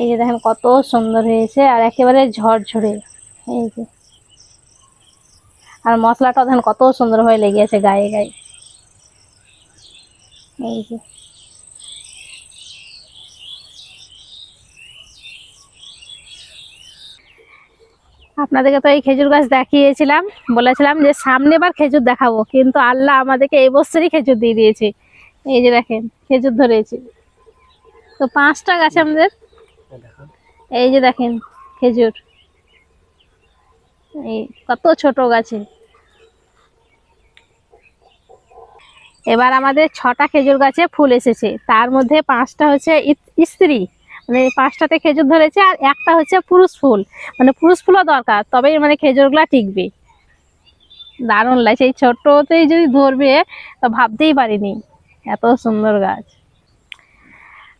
এই যে দেখেন কত সুন্দর হয়েছে, আর একেবারে ঝরঝরে। এই যে। আর মশলাটা দেখেন কত সুন্দর হয়ে লেগে আছে গায়ে গায়ে। এই যে। আপনাদেরকে তো এই খেজুর গাছ দেখিয়েছিলাম, বলেছিলাম যে সামনে বার খেজুর দেখাবো, কিন্তু আল্লাহ আমাদেরকে এই বছরই খেজুর দিয়ে দিয়েছে। এই যে দেখেন, খেজুর ধরেছে। তো পাঁচটা গাছ আমাদের এই যে দেখেন, খেজুর। এই কত ছোট গাছে। এবার আমাদের ছটা খেজুর গাছে ফুল এসেছে। তার মধ্যে পাঁচটা হচ্ছে স্ত্রী মানে পাঁচটাতে খেজুর ধরেছে আর একটা হচ্ছে পুরুষ ফুল। মানে পুরুষ ফুলও দরকার, তবেই মানে খেজুরগুলা টিকবে। দারুণ লাগছে। এই ছোটতেই যদি ধরবে, তো ভাবতেই পারিনি। এত সুন্দর গাছ।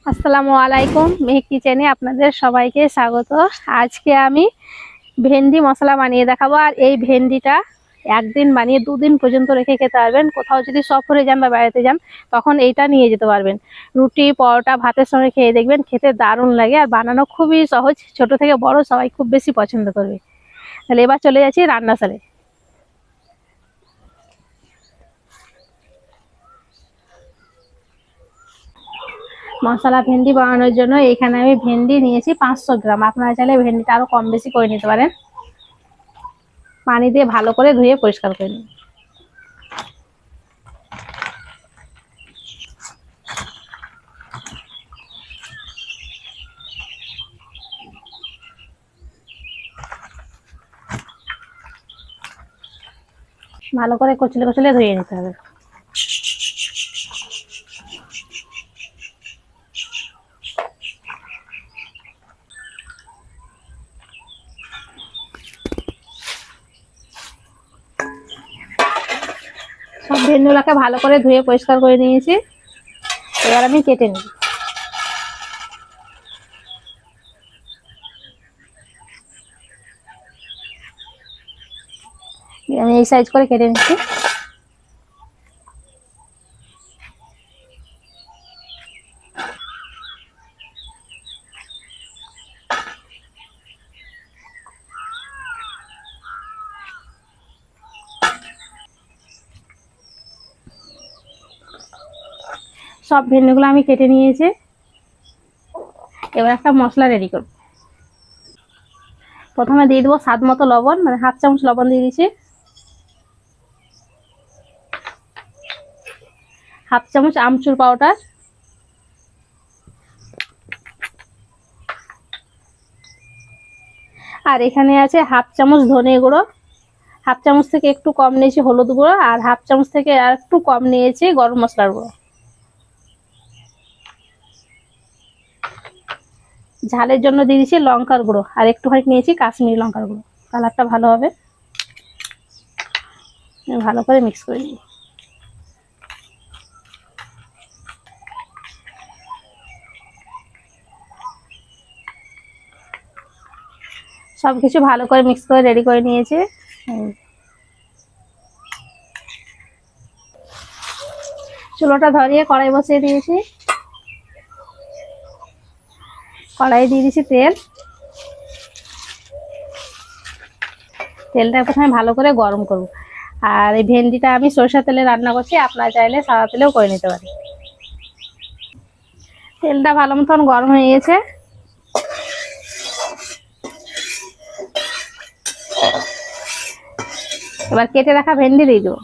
আসসালামু আলাইকুম, মেহেক কিচেনে আপনাদের সবাইকে স্বাগত। আজকে আমি ভেন্ডি মশলা বানিয়ে দেখাবো, আর এই ভেন্ডিটা একদিন বানিয়ে দুদিন পর্যন্ত রেখে খেতে পারবেন। কোথাও যদি সফরে যান বা বেড়াতে যান, তখন এইটা নিয়ে যেতে পারবেন। রুটি, পরোটা, ভাতের সঙ্গে খেয়ে দেখবেন, খেতে দারুণ লাগে, আর বানানো খুবই সহজ। ছোট থেকে বড় সবাই খুব বেশি পছন্দ করবে। তাহলে এবার চলে যাচ্ছি রান্নাশালে মশলা ভেন্ডি বানানোর জন্য এখানে আমি ভেন্ডি নিয়েছি পাঁচশো গ্রাম। আপনারা চাইলে ভেন্ডিটা আরও কম বেশি করে নিতে পারেন। পানি দিয়ে ভালো করে ধুয়ে পরিষ্কার করে নিন। ভালো করে কচলে কচলে ধুয়ে নিতে হবে। সব ভেন্ডুলাকে ভালো করে ধুয়ে পরিষ্কার করে নিয়েছি। এবার আমি কেটে নিই আমি এই সাইজ করে কেটে নিচ্ছি। সব ভেন্ডিগুলো আমি কেটে নিয়েছি। এবার একটা মশলা রেডি করব। প্রথমে দিয়ে দেবো স্বাদ মতো লবণ মানে হাফ চামচ লবণ দিয়ে দিয়েছি। হাফ চামচ আমচুর পাউডার। আর এখানে আছে হাফ চামচ ধনে গুঁড়ো। হাফ চামচ থেকে একটু কম নিয়েছি হলুদ গুঁড়ো, আর হাফ চামচ থেকে আর একটু কম নিয়েছি গরম মশলার গুঁড়ো। ঝালের জন্য দিয়ে দিয়েছি লঙ্কার গুঁড়ো। আর একটু খানিক নিয়েছি কাশ্মীরি লঙ্কার গুঁড়ো। কালারটা ভালো হবে। ভালো করে মিক্স করে নিই সব কিছু ভালো করে মিক্স করে রেডি করে নিয়েছি। চুলোটা ধরিয়ে কড়াই বসিয়ে দিয়েছি। কড়াই দিয়ে দিয়েছি তেল। তেলটা প্রথমে ভালো করে গরম করব। আর এই ভেন্ডিটা আমি সরষের তেলে রান্না করছি, আপনারা চাইলে সাদা তেলেও করে নিতে পারি তেলটা ভালো মতন গরম হয়ে গেছে। এবার কেটে রাখা ভেন্ডি দিয়ে দেবো।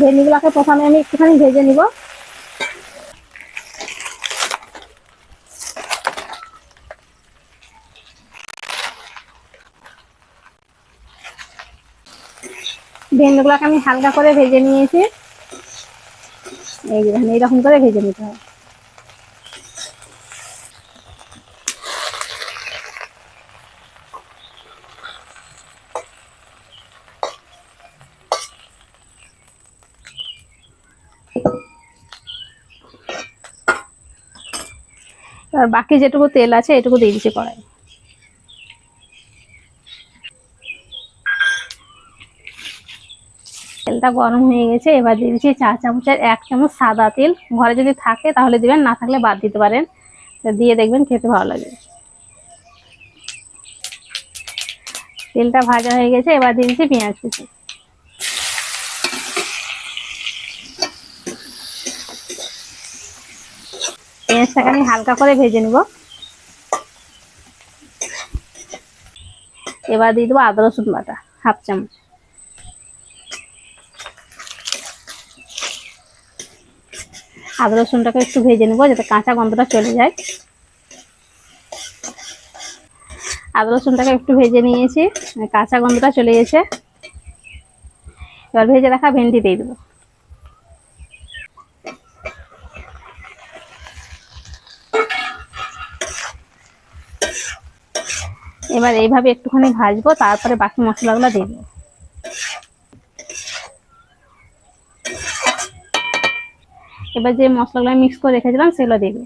ভেন্ডিগুলোকে প্রথমে আমি একটুখানি ভেজে নিব। ভেন্ডিগুলোকে আমি হালকা করে ভেজে নিয়েছি। এইরকম করে ভেজে নিতে হবে। আর বাকি যেটুকু তেল আছে, এটুকু দিয়ে দিচ্ছি কড়াই তেলটা গরম হয়ে গেছে, এবার দিয়ে দিচ্ছি চা চামচের এক চামচ সাদা তেল। ঘরে যদি থাকে তাহলে দিবেন, না থাকলে বাদ দিতে পারেন। দিয়ে দেখবেন খেতে ভালো লাগে তেলটা ভাজা হয়ে গেছে, এবার দিয়ে দিচ্ছি পেঁয়াজ কুচি। পেঁয়াজটাকে আমি হালকা করে ভেজে নিব। এবার দিয়ে দেবো আদা, রসুন বাটা, হাফ চামচ। আদা, রসুনটাকে একটু ভেজে নেব যাতে কাঁচা গন্ধটা চলে যায়। আদা, রসুনটাকে একটু ভেজে নিয়েছি, কাঁচা গন্ধটা চলে গেছে। এবার ভেজে রাখা ভেন্ডি দিয়ে দেবো। এবার এইভাবে একটুখানি ভাজবো, তারপরে বাকি মশলাগুলো দেবো। এবার যে মশলাগুলো মিক্স করে রেখেছিলাম, সেগুলো দেবো।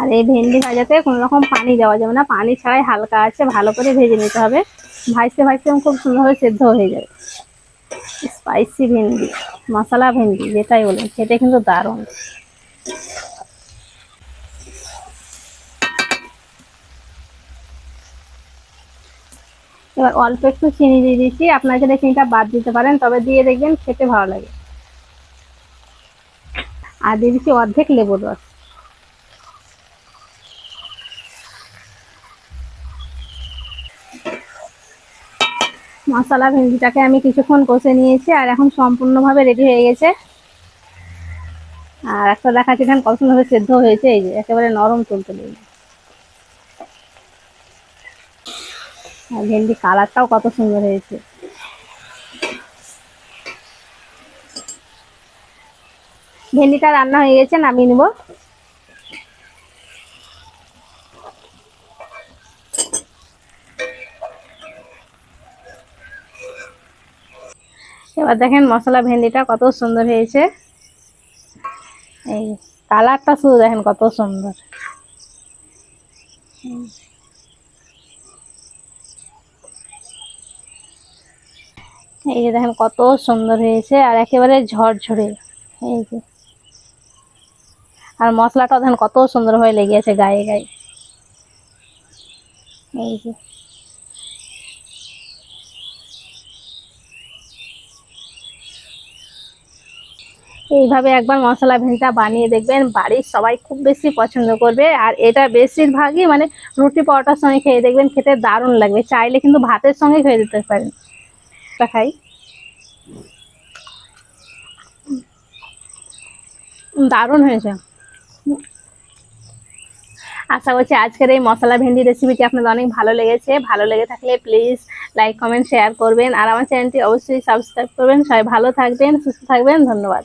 আর এই ভেন্ডি ভাজাতে কোনো রকম পানি দেওয়া যাবে না। পানি ছাড়াই হালকা আছে, ভালো করে ভেজে নিতে হবে। ভাজতে ভাজতে খুব সুন্দরভাবে সেদ্ধ হয়ে যাবে স্পাইসি ভেন্ডি, মশলা ভেন্ডি, যেটাই বলেন, খেতে কিন্তু দারুণ। এবার অল্প একটু চিনি দিয়ে দিচ্ছি। আপনারা চাইলে চিনিটা বাদ দিতে পারেন, তবে দিয়ে দেখবেন খেতে ভালো লাগে। আর দিয়ে দিচ্ছি অর্ধেক লেবুর রস। মশলা ভেন্ডিটাকে আমি কিছুক্ষণ কষে নিয়েছি আর এখন সম্পূর্ণভাবে রেডি হয়ে গেছে। আর একটা দেখাচ্ছি এখানে কত সুন্দরভাবে সেদ্ধ হয়েছে, এই যে একেবারে নরম তুলতুলে আর ভেন্ডি কালারটাও কত সুন্দর হয়েছে। ভেন্ডিটা রান্না হয়ে গেছে, নামিয়ে নেব। এবার দেখেন মশলা ভেন্ডিটা কত সুন্দর হয়েছে। এই কালারটা শুধু দেখেন কত সুন্দর। এই যে দেখেন কত সুন্দর হয়েছে আর একেবারে ঝরঝরে। এই যে। আর মশলাটা দেখেন কত সুন্দর হয়ে লেগে আছে গায়ে গায়ে। এই যে। এইভাবে একবার মশলা ভেজটা বানিয়ে দেখবেন, বাড়ির সবাই খুব বেশি পছন্দ করবে। আর এটা বেশিরভাগই মানে রুটি পরোটার সঙ্গে খেয়ে দেখবেন খেতে দারুণ লাগবে। চাইলে কিন্তু ভাতের সঙ্গে খেয়ে দিতে পারেন। খাই দারুণ হয়েছে। আশা করছি আজকের এই মশলা ভেন্ডি রেসিপিটি আপনাদের অনেক ভালো লেগেছে। ভালো লেগে থাকলে প্লিজ লাইক কমেন্ট শেয়ার করবেন। আর আমার চ্যানেলটি অবশ্যই সাবস্ক্রাইব করবেন। সবাই ভালো থাকবেন, সুস্থ থাকবেন। ধন্যবাদ।